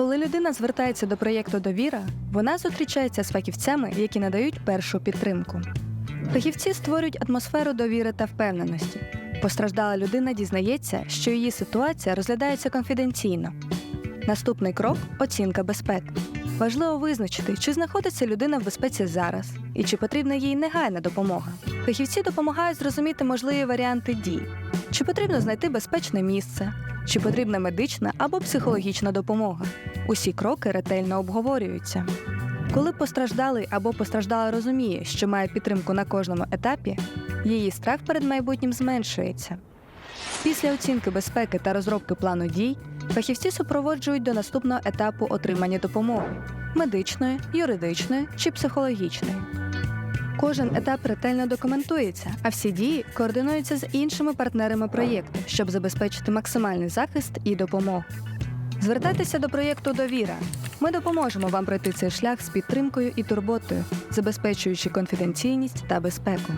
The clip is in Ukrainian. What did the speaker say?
Коли людина звертається до проєкту Довіра, вона зустрічається з фахівцями, які надають першу підтримку. Фахівці створюють атмосферу довіри та впевненості. Постраждала людина дізнається, що її ситуація розглядається конфіденційно. Наступний крок оцінка безпеки. Важливо визначити, чи знаходиться людина в безпеці зараз і чи потрібна їй негайна допомога. Фахівці допомагають зрозуміти можливі варіанти дій, чи потрібно знайти безпечне місце, чи потрібна медична або психологічна допомога. Усі кроки ретельно обговорюються. Коли постраждалий або постраждала розуміє, що має підтримку на кожному етапі, її страх перед майбутнім зменшується. Після оцінки безпеки та розробки плану дій фахівці супроводжують до наступного етапу отримання допомоги медичної, юридичної чи психологічної. Кожен етап ретельно документується, а всі дії координуються з іншими партнерами проєкту, щоб забезпечити максимальний захист і допомогу. Звертайтеся до проєкту Довіра. Ми допоможемо вам пройти цей шлях з підтримкою і турботою, забезпечуючи конфіденційність та безпеку.